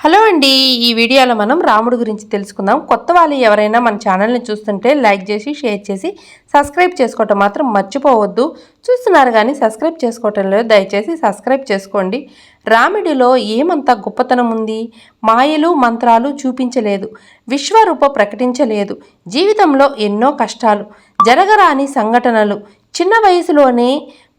Hello అండి ఈ వీడియోలో మనం రాముడి గురించి తెలుసుకుందాం. కొత్త వాళ్ళు ఎవరైనా మన ఛానల్ని చూస్తుంటే లైక్ చేసి షేర్ చేసి సబ్స్క్రైబ్ చేసుకోవటం మాత్రం మర్చిపోవద్దు. చూస్తున్నారు కానీ సబ్స్క్రైబ్ చేసుకోవటం లేదు. దయచేసి సబ్స్క్రైబ్ చేసుకోండి. రాముడిలో ఏమంత గొప్పతనం ఉంది? మాయలు మంత్రాలు చూపించలేదు. విశ్వరూప ప్రకటించలేదు. జీవితంలో ఎన్నో కష్టాలు జరగరాని సంఘటనలు. చిన్న వయసులోనే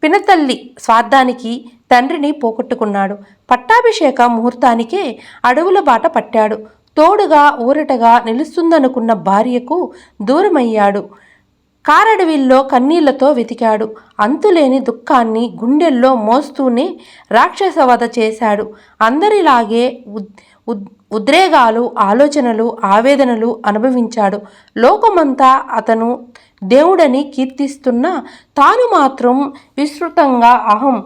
పినతల్లి స్వార్థానికి తండ్రిని పోగొట్టుకున్నాడు. పట్టాభిషేక ముహూర్తానికే అడవుల బాట పట్టాడు. తోడుగా ఊరటగా నిలుస్తుందనుకున్న భార్యకు దూరమయ్యాడు. కారడవిల్లో కన్నీళ్ళతో వెతికాడు. అంతులేని దుఃఖాన్ని గుండెల్లో మోస్తూనే రాక్షసవధ చేశాడు. అందరిలాగే ఉద్ ఉద్రేగాలు ఆలోచనలు ఆవేదనలు అనుభవించాడు. లోకమంతా అతను దేవుడని కీర్తిస్తున్న తాను మాత్రం విస్తృతంగా అహం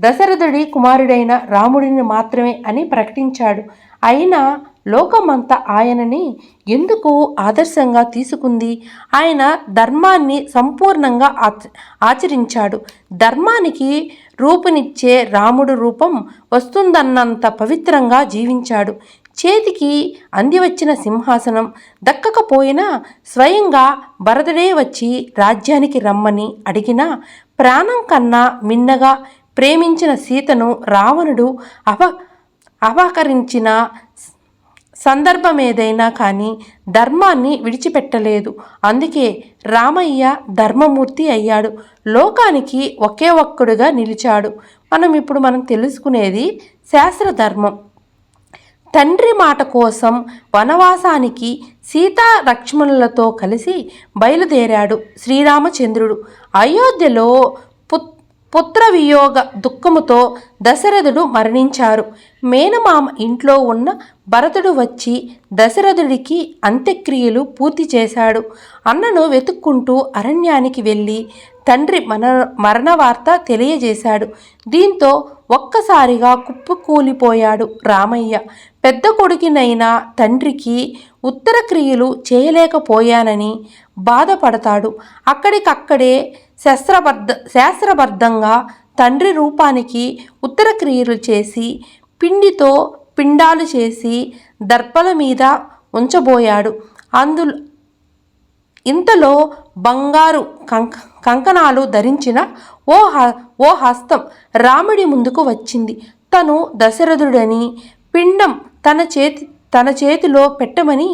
దశరథుడి కుమారుడైన రాముడిని మాత్రమే అని ప్రకటించాడు. అయినా లోకమంతా ఆయనని ఎందుకు ఆదర్శంగా తీసుకుంది? ఆయన ధర్మాన్ని సంపూర్ణంగా ఆచ ఆచరించాడు. ధర్మానికి రూపునిచ్చే రాముడు రూపం వస్తుందన్నంత పవిత్రంగా జీవించాడు. చేతికి అందివచ్చిన సింహాసనం దక్కకపోయినా స్వయంగా భరతుడే వచ్చి రాజ్యానికి రమ్మని అడిగినా ప్రాణం కన్నా మిన్నగా ప్రేమించిన సీతను రావణుడు అప అపహకరించిన సందర్భం ఏదైనా కానీ ధర్మాన్ని విడిచిపెట్టలేదు. అందుకే రామయ్య ధర్మమూర్తి అయ్యాడు. లోకానికి ఒకే ఒక్కడుగా నిలిచాడు. మనం ఇప్పుడు మనం తెలుసుకునేది శాస్త్ర ధర్మం తండ్రి మాట కోసం వనవాసానికి సీతా లక్ష్మణులతో కలిసి బయలుదేరాడు శ్రీరామచంద్రుడు. అయోధ్యలో పుత్ దుఃఖముతో దశరథుడు మరణించారు. మేనమామ ఇంట్లో ఉన్న భరతుడు వచ్చి దశరథుడికి అంత్యక్రియలు పూర్తి చేశాడు. అన్నను వెతుక్కుంటూ అరణ్యానికి వెళ్ళి తండ్రి మన మరణ వార్త తెలియజేశాడు. దీంతో ఒక్కసారిగా కుప్పకూలిపోయాడు రామయ్య. పెద్ద కొడుకినైనా తండ్రికి ఉత్తర క్రియలు చేయలేకపోయానని బాధపడతాడు. అక్కడికక్కడే శస్త్రబద్ధ శాస్త్రబద్ధంగా తండ్రి రూపానికి ఉత్తర క్రియలు చేసి పిండితో పిండాలు చేసి దర్పల మీద ఉంచబోయాడు. అందులో ఇంతలో బంగారు కంక కంకణాలు ధరించిన ఓ హ ఓ హస్తం రాముడి ముందుకు వచ్చింది. తను దశరథుడని పిండం తన చేతి తన చేతిలో పెట్టమని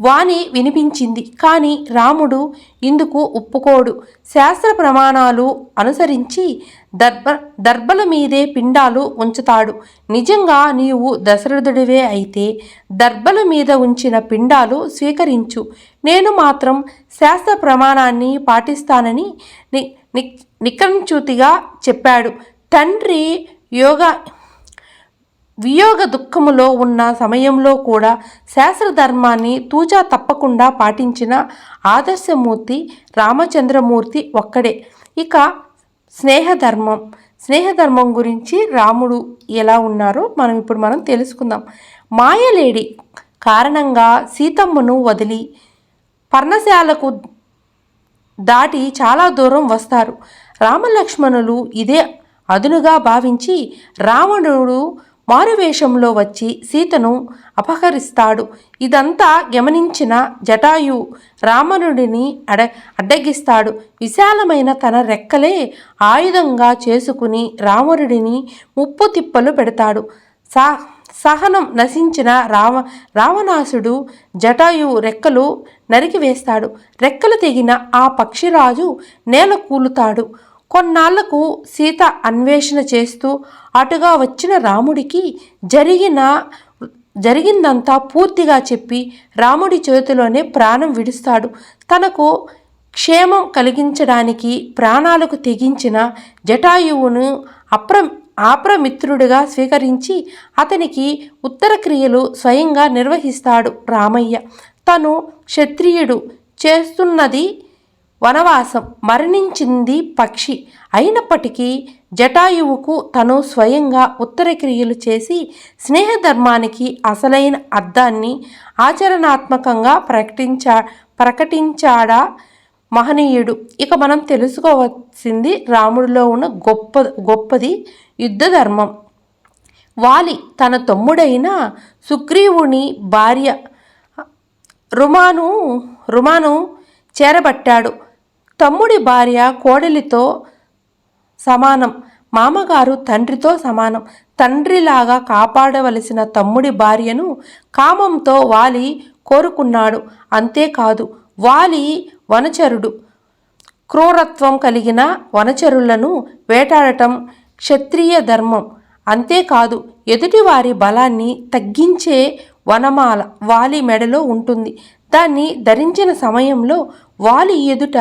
వాణి వినిపించింది. కానీ రాముడు ఇందుకు ఒప్పుకోడు. శాస్త్ర ప్రమాణాలు అనుసరించి దర్భ దర్భల మీదే పిండాలు ఉంచుతాడు. నిజంగా నీవు దశరథుడివే అయితే దర్భల మీద ఉంచిన పిండాలు స్వీకరించు. నేను మాత్రం శాస్త్ర ప్రమాణాన్ని పాటిస్తానని ని ని- నికంచుతిగా చెప్పాడు. తండ్రి యోగా వియోగ దుఃఖములో ఉన్న సమయంలో కూడా శాస్త్రధర్మాన్ని తూచా తప్పకుండా పాటించిన ఆదర్శమూర్తి రామచంద్రమూర్తి ఒక్కడే. ఇక స్నేహధర్మం. స్నేహధర్మం గురించి రాముడు ఎలా ఉన్నారో మనం ఇప్పుడు మనం తెలుసుకుందాం. మాయలేడి కారణంగా సీతమ్మను వదిలి పర్ణశాలకు దాటి చాలా దూరం వస్తారు. రామలక్ష్మణులు ఇదే అదునుగా భావించి రావణుడు మారువేషంలో వచ్చి సీతను అపహరిస్తాడు. ఇదంతా గమనించిన జటాయు రామనుడిని అడ అడ్డగిస్తాడు. విశాలమైన తన రెక్కలే ఆయుధంగా చేసుకుని రావణుడిని ముప్పు తిప్పలు పెడతాడు. సా సహనం నశించిన రావ రావణాసుడు జటాయు రెక్కలు నరికివేస్తాడు రెక్కలు తెగిన ఆ పక్షిరాజు నేల కూలుతాడు. కొన్నాళ్ళకు సీత అన్వేషణ చేస్తూ అటుగా వచ్చిన రాముడికి జరిగిన జరిగిందంతా పూర్తిగా చెప్పి రాముడి చేతిలోనే ప్రాణం విడుస్తాడు. తనకు క్షేమం కలిగించడానికి ప్రాణాలకు తెగించిన జటాయువును అప్ర ఆప్రమిత్రుడిగా స్వీకరించి అతనికి ఉత్తర క్రియలు స్వయంగా నిర్వహిస్తాడు రామయ్య. తను క్షత్రియుడు చేస్తున్నది వనవాసం మరణించింది పక్షి. అయినప్పటికీ జటాయువుకు తను స్వయంగా ఉత్తర క్రియలు చేసి స్నేహధర్మానికి అసలైన అర్థాన్ని ఆచరణాత్మకంగా ప్రకటించా ప్రకటించాడా మహనీయుడు. ఇక మనం తెలుసుకోవాల్సింది రాముడిలో ఉన్న గొప్ప గొప్పది యుద్ధ ధర్మం వాలి తన తమ్ముడైన సుగ్రీవుని భార్య రుమాను రుమాను చేరబట్టాడు. తమ్ముడి భార్య కోడలితో సమానం మామగారు తండ్రితో సమానం. తండ్రిలాగా కాపాడవలసిన తమ్ముడి భార్యను కామంతో వాలి కోరుకున్నాడు. అంతేకాదు వాలి వనచరుడు. క్రూరత్వం కలిగిన వనచరులను వేటాడటం క్షత్రియ ధర్మం. అంతేకాదు ఎదుటివారి బలాన్ని తగ్గించే వనమాల వాలి మెడలో ఉంటుంది. దాన్ని ధరించిన సమయంలో వాలి ఎదుట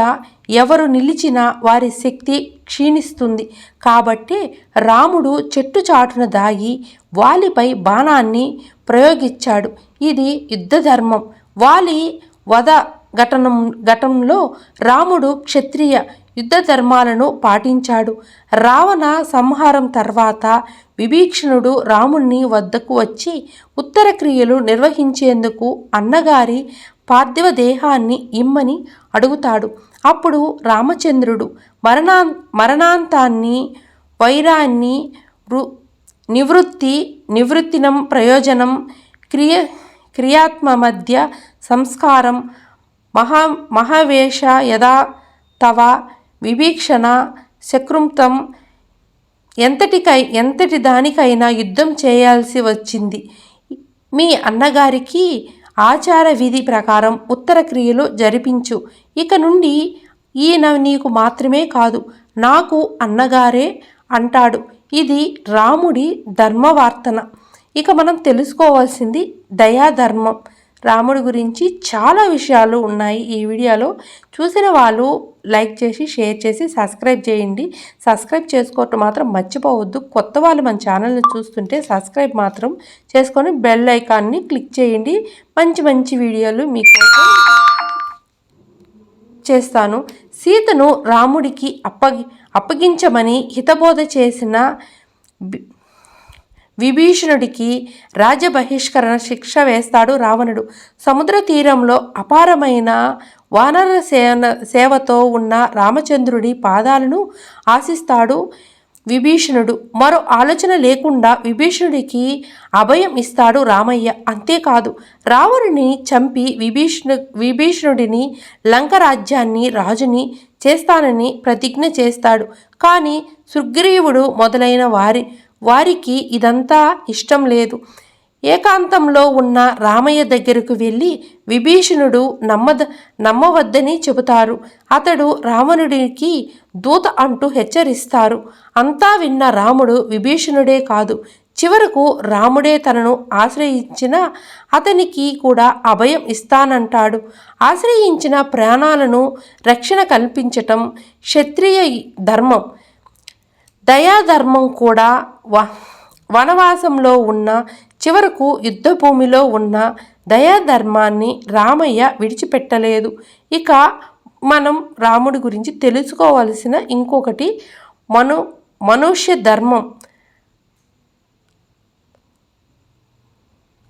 ఎవరు నిలిచినా వారి శక్తి క్షీణిస్తుంది. కాబట్టి రాముడు చెట్టు చాటున దాగి వాలిపై బాణాన్ని ప్రయోగించాడు. ఇది యుద్ధ ధర్మం వాలి వధ ఘటనం ఘటంలో రాముడు క్షత్రియ యుద్ధ ధర్మాలను పాటించాడు. రావణ సంహారం తర్వాత విభీక్షణుడు రాముణ్ణి వద్దకు వచ్చి ఉత్తర క్రియలు నిర్వహించేందుకు అన్నగారి పార్థివ దేహాన్ని ఇమ్మని అడుగుతాడు. అప్పుడు రామచంద్రుడు మరణా మరణాంతాన్ని వైరాన్ని నివృత్తి నివృత్తినం ప్రయోజనం క్రియ క్రియాత్మ మధ్య సంస్కారం మహా మహావేష యథా తవ విభీక్షణ శకృంతం ఎంతటికై ఎంతటి దానికైనా యుద్ధం చేయాల్సి వచ్చింది. మీ అన్నగారికి ఆచార విధి ప్రకారం ఉత్తర క్రియలు జరిపించు. ఇక నుండి ఈయన నీకు మాత్రమే కాదు నాకు అన్నగారే అంటాడు. ఇది రాముడి ధర్మవార్తన. ఇక మనం తెలుసుకోవాల్సింది దయాధర్మం. రాముడి గురించి చాలా విషయాలు ఉన్నాయి ఈ వీడియోలో. చూసిన వాళ్ళు లైక్ చేసి షేర్ చేసి సబ్స్క్రైబ్ చేయండి. సబ్స్క్రైబ్ చేసుకోవటం మాత్రం మర్చిపోవద్దు. కొత్త వాళ్ళు మన ఛానల్ని చూస్తుంటే సబ్స్క్రైబ్ మాత్రం చేసుకొని బెల్ ఐకాన్ని క్లిక్ చేయండి. మంచి మంచి వీడియోలు మీకోసం చేస్తాను. సీతను రాముడికి అప్పగి అప్పగించమని హితబోధ చేసిన విభీషణుడికి రాజబహిష్కరణ శిక్ష వేస్తాడు రావణుడు. సముద్ర తీరంలో అపారమైన వానర సేన సేవతో ఉన్న రామచంద్రుడి పాదాలను ఆశిస్తాడు విభీషణుడు. మరో ఆలోచన లేకుండా విభీషణుడికి అభయం ఇస్తాడు రామయ్య. అంతేకాదు రావణుని చంపి విభీషణు విభీషణుడిని లంక రాజ్యాన్ని రాజుని చేస్తానని ప్రతిజ్ఞ చేస్తాడు. కానీ సుగ్రీవుడు మొదలైన వారి వారికి ఇదంతా ఇష్టం లేదు. ఏకాంతంలో ఉన్న రామయ్య దగ్గరకు వెళ్ళి విభీషణుడు నమ్మద నమ్మవద్దని చెబుతారు. అతడు రావణుడికి దూత అంటూ హెచ్చరిస్తారు. అంతా విన్న రాముడు విభీషణుడే కాదు. చివరకు రాముడే తనను ఆశ్రయించిన అతనికి కూడా అభయం ఇస్తానంటాడు. ఆశ్రయించిన ప్రాణాలను రక్షణ కల్పించటం క్షత్రియ ధర్మం. దయాధర్మం కూడా వ వనవాసంలో ఉన్న చివరకు యుద్ధభూమిలో ఉన్న దయాధర్మాన్ని రామయ్య విడిచిపెట్టలేదు. ఇక మనం రాముడి గురించి తెలుసుకోవలసిన ఇంకొకటి మను మనుష్య ధర్మం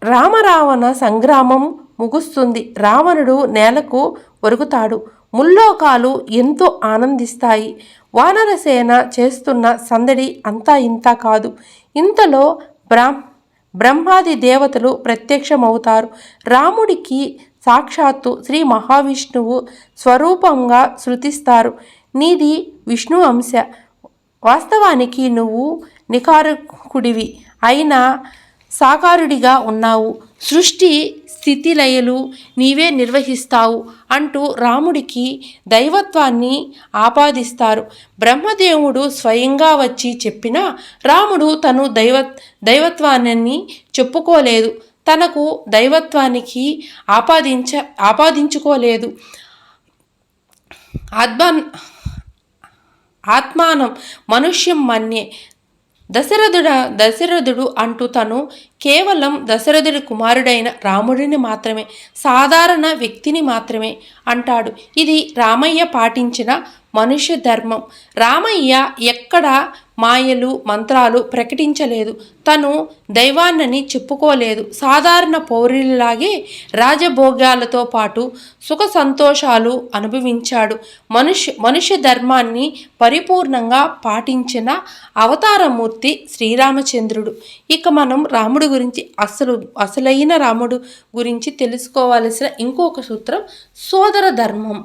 రామరావణ సంగ్రామం ముగుస్తుంది. రావణుడు నేలకు ఒరుగుతాడు. ముల్లోకాలు ఎంతో ఆనందిస్తాయి. వానరసేన చేస్తున్న సందడి అంతా ఇంత కాదు. ఇంతలో బ్రహ్ బ్రహ్మాది దేవతలు ప్రత్యక్షమవుతారు. రాముడికి సాక్షాత్తు శ్రీ మహావిష్ణువు స్వరూపంగా శృతిస్తారు. నీది విష్ణు అంశ. వాస్తవానికి నువ్వు నికారకుడివి. అయినా సాకారుడిగా ఉన్నావు. సృష్టి స్థితిలయలు నీవే నిర్వహిస్తావు అంటూ రాముడికి దైవత్వాన్ని ఆపాదిస్తారు. బ్రహ్మదేవుడు స్వయంగా వచ్చి చెప్పినా రాముడు తను దైవ దైవత్వాన్ని చెప్పుకోలేదు. తనకు దైవత్వానికి ఆపాదించ ఆపాదించుకోలేదు. ఆత్మ ఆత్మానం మనుష్యం మన్యే దశరథుడ దశరథుడు అంటూ తను కేవలం దశరథుడి కుమారుడైన రాముడిని మాత్రమే సాధారణ వ్యక్తిని మాత్రమే అంటాడు. ఇది రామయ్య పాటించిన మనుష్య ధర్మం. రామయ్య ఎక్కడ మాయలు మంత్రాలు ప్రకటించలేదు. తను దైవాన్నని చెప్పుకోలేదు. సాధారణ పౌరులలాగే రాజభోగాలతో పాటు సుఖ సంతోషాలు అనుభవించాడు. మనుష్య మనుష్య ధర్మాన్ని పరిపూర్ణంగా పాటించిన అవతారమూర్తి శ్రీరామచంద్రుడు. ఇక మనం రాముడు గురించి అసలు అసలైన రాముడు గురించి తెలుసుకోవాల్సిన ఇంకొక సూత్రం సోదర ధర్మం.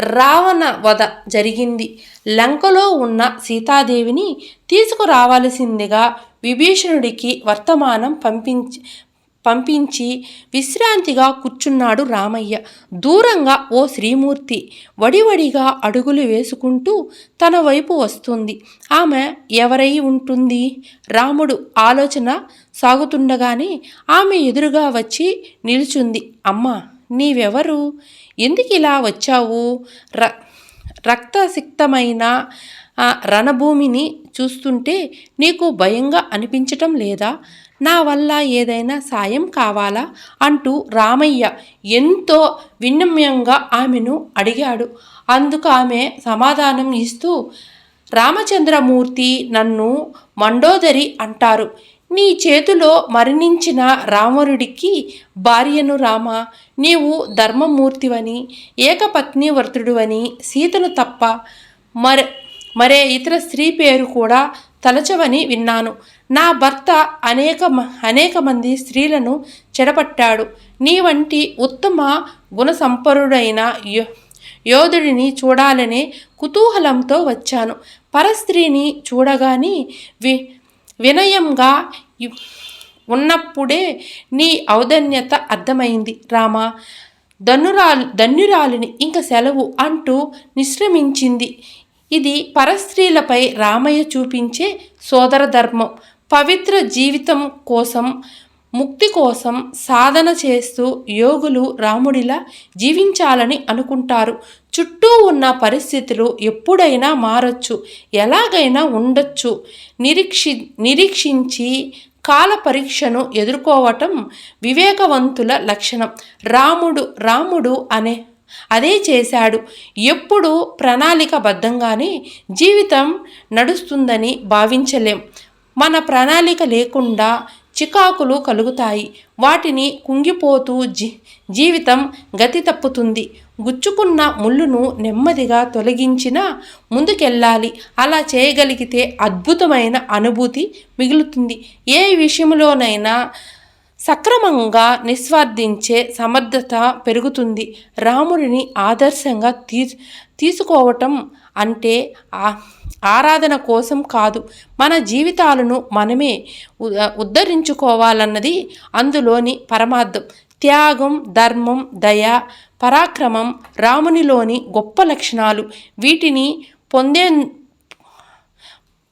రావణ వధ జరిగింది. లంకలో ఉన్న సీతాదేవిని తీసుకురావాల్సిందిగా విభీషణుడికి వర్తమానం పంపించి పంపించి విశ్రాంతిగా కూర్చున్నాడు రామయ్య. దూరంగా ఓ శ్రీమూర్తి వడివడిగా అడుగులు వేసుకుంటూ తన వైపు వస్తుంది. ఆమె ఎవరై ఉంటుంది? రాముడు ఆలోచన సాగుతుండగానే ఆమె ఎదురుగా వచ్చి నిలుచుంది. అమ్మ నీవెవరు? ఎందుకు ఇలా వచ్చావు? ర రక్తసిక్తమైన రణభూమిని చూస్తుంటే నీకు భయంగా అనిపించటం లేదా? నా వల్ల ఏదైనా సాయం కావాలా? అంటూ రామయ్య ఎంతో వినమ్యంగా ఆమెను అడిగాడు. అందుకు ఆమె సమాధానం ఇస్తూ రామచంద్రమూర్తి నన్ను మండోదరి అంటారు. నీ చేతిలో మరణించిన రావణుడికి భార్యను రామ నీవు ధర్మమూర్తివని ఏకపత్ని వర్తుడువని సీతను తప్ప మర మరే ఇతర స్త్రీ పేరు కూడా తలచవని విన్నాను. నా భర్త అనేక అనేక మంది స్త్రీలను చెడపట్టాడు. నీ వంటి ఉత్తమ గుణసంపరుడైన యో యోధుడిని చూడాలనే కుతూహలంతో వచ్చాను. పరస్త్రీని చూడగాని వి వినయంగా ఉన్నప్పుడే నీ ఔదన్యత అర్థమైంది రామా. ధనురాలు ధన్యురాలిని ఇంక సెలవు అంటూ నిశ్రమించింది. ఇది పరస్త్రీలపై రామయ్య చూపించే సోదర ధర్మం పవిత్ర జీవితం కోసం ముక్తి కోసం సాధన చేస్తూ యోగులు రాముడిలా జీవించాలని అనుకుంటారు. చుట్టూ ఉన్న పరిస్థితులు ఎప్పుడైనా మారచ్చు ఎలాగైనా ఉండొచ్చు. నిరీక్షి నిరీక్షించి కాల పరీక్షను ఎదుర్కోవటం వివేకవంతుల లక్షణం. రాముడు రాముడు అనే అదే చేశాడు. ఎప్పుడు ప్రణాళికబద్ధంగానే జీవితం నడుస్తుందని భావించలేం. మన ప్రణాళిక లేకుండా చికాకులు కలుగుతాయి. వాటిని కుంగిపోతూ జీ జీవితం గతి తప్పుతుంది. గుచ్చుకున్న ముళ్ళును నెమ్మదిగా తొలగించినా ముందుకెళ్ళాలి. అలా చేయగలిగితే అద్భుతమైన అనుభూతి మిగులుతుంది. ఏ విషయంలోనైనా సక్రమంగా నిస్వార్థించే సమర్థత పెరుగుతుంది. రాముడిని ఆదర్శంగా తీ తీసుకోవటం అంటే ఆరాధన కోసం కాదు. మన జీవితాలను మనమే ఉద్ధరించుకోవాలన్నది అందులోని పరమార్థం. త్యాగం ధర్మం దయ పరాక్రమం రామునిలోని గొప్ప లక్షణాలు. వీటిని పొందే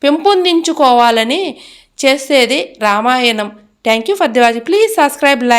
పెంపొందించుకోవాలని చేసేదే Ramayanam. Thank you for the watch. Please subscribe, like.